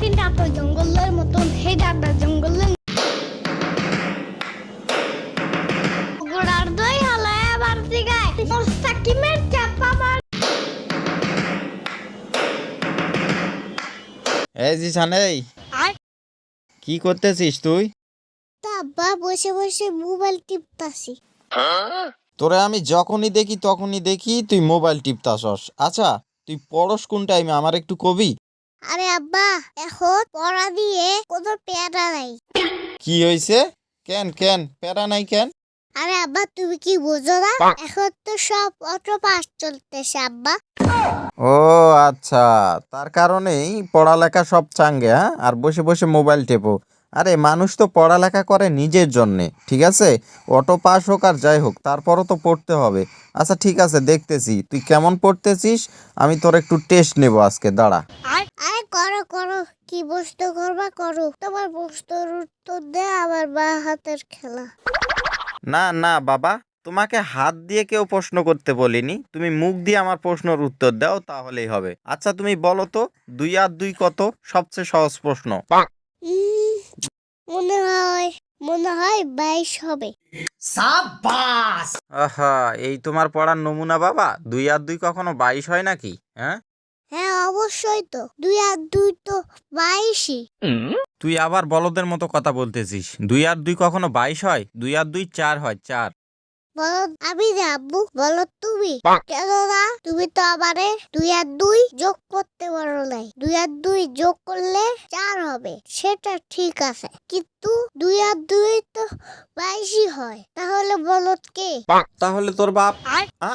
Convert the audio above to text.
তিনটা তো জঙ্গলের মতন হে ডাকটা জঙ্গলের গোড়ার দই হলে আবার দিগায় মোস্তাকিমের চাপা মার এই জিসান এই আর কি করতেছিস তুই? আব্বা বসে বসে মোবাইল টিপতাছি। তোরে আমি যখনই দেখি তখনই দেখি তুই মোবাইল টিপতাছস। আচ্ছা তুই পড়স কোন টাইমে? আমার একটু কবি? আরে আব্বা এখন পড়া দিয়ে কোনো পেয়ারা নাই। কি হয়েছে কেন কেন? প্যারা নাই কেন? আরে আব্বা তুমি কি বুঝো না? এখন তো সব অটো পাস চলতেছে আব্বা। ও আচ্ছা। তার কারণেই পড়ালেখা সব চাঙ্গে হ্যাঁ? আর বসে বসে মোবাইল টেপো। আরে মানুষ তো পড়ালেখা করে নিজের জন্যে ঠিক আছে? অটো পাস হোক আর যাই হোক তারপরও তো পড়তে হবে। আচ্ছা ঠিক আছে দেখতেছি। তুই কেমন পড়তেছিস? আমি তোর একটু টেস্ট নেব আজকে দাঁড়া। আরে করো করো কি বস্তু করবা করো। তোমার বস্তুর উত্তর দে আবার বা হাতের খেলা। না না বাবা তোমাকে হাত দিয়ে কেউ প্রশ্ন করতে বলিনি। তুমি মুখ দিয়ে আমার প্রশ্নের উত্তর দাও তাহলেই হবে। আচ্ছা তুমি বলো তো দুই আর দুই কত? সবচেয়ে সহজ প্রশ্ন। মনে হয় মনে হয় বাইশ হবে। আহা এই তোমার পড়ার নমুনা বাবা? দুই আর দুই কখনো বাইশ হয় নাকি? হ্যাঁ? হ্যাঁ অবশ্যই তো। দুই আর দুই তো বাইশই। তুই আবার বলদের মতো কথা বলতেছিস। দুই আর দুই কখনো বাইশ হয়? দুই আর দুই চার হয় চার। বলো আমি যে আব্বু বলো তুমি? কেন না তুমি তো আমারে দুই আর দুই যোগ করতে পারো নাই। দুই আর দুই যোগ করলে চার হবে। সেটা ঠিক আছে। কিন্তু দুই আর দুই তো বাইশই হয়। তাহলে বলো কে? তাহলে তোর বাপ? আ?